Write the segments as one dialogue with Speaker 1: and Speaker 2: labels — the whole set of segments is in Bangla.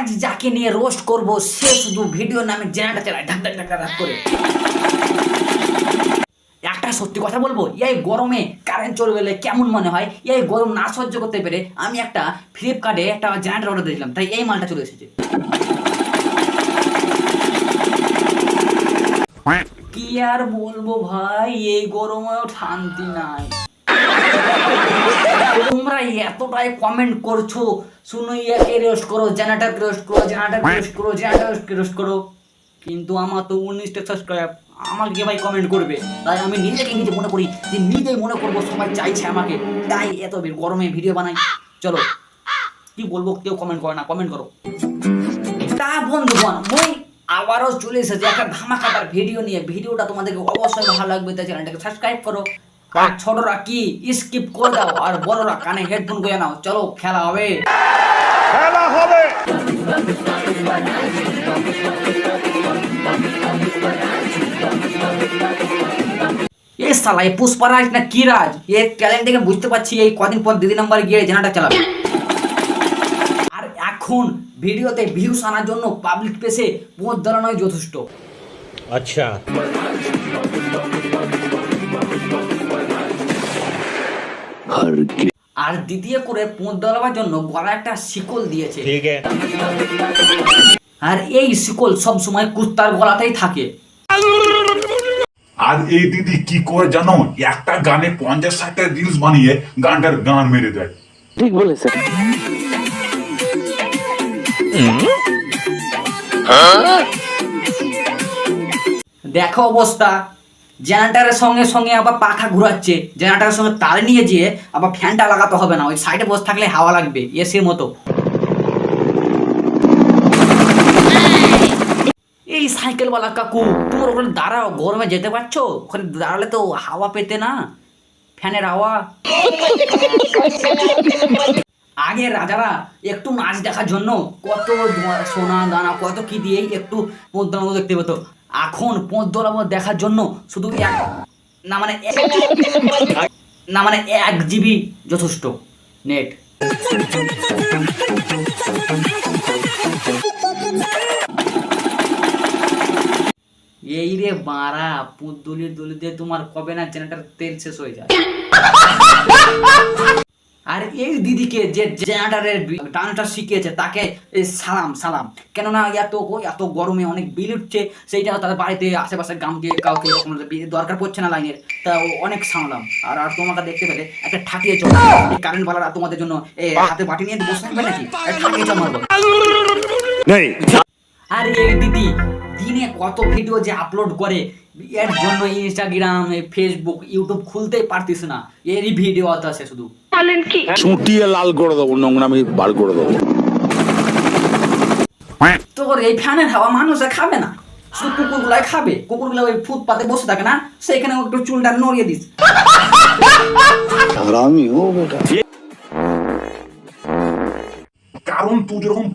Speaker 1: আজ যাকে নিয়ে রোস্ট করব সে শুধু ভিডিও নামে জেনারেটর চালায় ঢাক ঢাক ঢাক ঢাক করে। একটা সত্যি কথা বলব এই গরমে কারেন্ট চলে গেলে কেমন মনে হয়? এই গরম না সহ্য করতে পেরে আমি একটা ফ্লিপকার্টে একটা জেনারেটর অর্ডার দিয়েছিলাম তাই এই মালটা চলে এসেছে। কি আর বলব ভাই এই গরমেও শান্তি নাই। তোমরা এতটাই কমেন্ট করছ শুনো ইয়াকে রোস্ট করো জেনারেটর রোস্ট করো জেনারেটর রোস্ট করো জেনারেটর রোস্ট করো। কিন্তু আমার তো উনিশটা সাবস্ক্রাইব আমাকে ভাই কমেন্ট করবে? তাই আমি নিজেকে নিজে মনে করি যে নিজেই মনে করব, সবাই চাইছে আমাকে। তাই এত গরমে ভিডিও বানাই। চলো, কি বলব, কেউ কমেন্ট করে না কমেন্ট করো। তা বন্ধুগণ, মই আবারও চলে এসেছে একটা ধামাকাদার ভিডিও নিয়ে। ভিডিওটা তোমাদেরকে অবশ্যই ভালো লাগবে, তাই চ্যানেলটাকে সাবস্ক্রাইব করো। আর ছোটরা কি স্কিপ করে দাও আর বড়রা কানে হেডফোন করে নাও? চলো খেলা হবে।
Speaker 2: খেলা হবে।
Speaker 1: এই সালাই পুষ্পা রাজ না কি রাজ? এর ট্যালেন্ট দেখে বুঝতে পারছি এই কদিন পর দিদি নাম্বার গিয়ে জেনাটা চালাবে। আর এখন ভিডিওতে ভিউস আনার জন্য পাবলিক পেসে পথ দাঁড়ানোই যথেষ্ট।
Speaker 2: আচ্ছা।
Speaker 1: আর দ্বিতীয় করে পোঁদ দলাবার জন্য গলা একটা শিকল দিয়েছে। আর এই শিকল সব সময় কুত্তার গলাতেই থাকে।
Speaker 3: আর এই দিদি কি করে জানো? একটা গানে পঞ্চাশ ষাটটা রিলস বানিয়ে গানটার গান মেরে দেয়।
Speaker 1: ঠিক বলেছে দেখো অবস্থা। জেনারেটারের সঙ্গে সঙ্গে আবার পাখা ঘুরাচ্ছে, জেনারেটারের সঙ্গে তার নিয়ে যেয়ে আবার ফ্যানটা লাগাতে হবে না, ওই সাইডে বসে থাকলে হাওয়া লাগবে এসির মতো। এই সাইকেলওয়ালা কাকু, তোমার ওখানে দাঁড়াও, গরমে যেতে পারছ? ওখানে দাঁড়ালে তো হাওয়া পেতে না, ফ্যানের হাওয়া। আগে রাজারা একটু নাচ দেখার জন্য কত সোনা দানা, কত কি দিয়ে একটু মতো দেখতে পেতো। এখন পদ্মার মতো দেখার জন্য শুধু এক না মানে না মানে এক জিবি যথেষ্ট। নেট। এই রে বাড়া, পুঁত দলিয়ে দলি দিয়ে তোমার কবে না জেনারেটার তেল শেষ হয়ে যায়। আর এই দিদিকে যে জেনারেটারের টানটা শিখিয়েছে তাকে সালাম সালাম। কেননা এত এত গরমে অনেক বিল উঠছে সেইটা তাদের বাড়িতে আশেপাশে গ্রামকে কাউকে দরকার পড়ছে না লাইনের। তা অনেক সামলাম। আর আর তোমাকে দেখতে পেলে একটা ঠাকিয়ে চল। এই কারেন্ট বালারা তোমাদের জন্য এই হাতে বাটি নিয়ে বসে থাকবে নাকি? ঠাকিয়ে চল মারবো। আর এই দিদি দিনে কত ভিডিও যে আপলোড করে এর জন্য ইনস্টাগ্রাম ফেসবুক ইউটিউব খুলতেই পারতিস না। এরই ভিডিও আছে শুধু।
Speaker 4: চুটিয়ে লাল করে দেবো নোংরামি বার করে দেবো।
Speaker 1: তোর এই ফ্যানের হাওয়া মানুষে খাবে না। শুধু কুকুরগুলাই খাবে। কুকুরগুলো ওই ফুটপাতে বসে থাকে না সেখানে একটু চুলটা নড়িয়ে দিস।
Speaker 4: হারামি হো বেটা।
Speaker 3: কারণ তুই যেরকম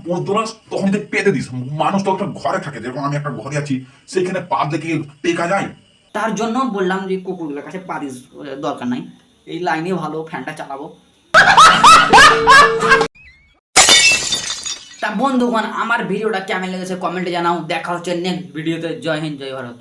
Speaker 3: তখন যে পেতে দিস। মানুষ তো একটা ঘরে থাকে যেরকম আমি একটা ঘরে আছি সেখানে পা দেখে টেকা যায়।
Speaker 1: তার জন্য বললাম যে কুকুরগুলোর কাছে পারিস দরকার নাই। এই লাইনে ভালো ফ্যানটা চালাবো। তা বন্ধুগণ, আমার ভিডিওটা কেমন লেগেছে কমেন্টে জানাও। দেখা হচ্ছে নেক্সট ভিডিওতে। জয় হিন্দ, জয় ভারত।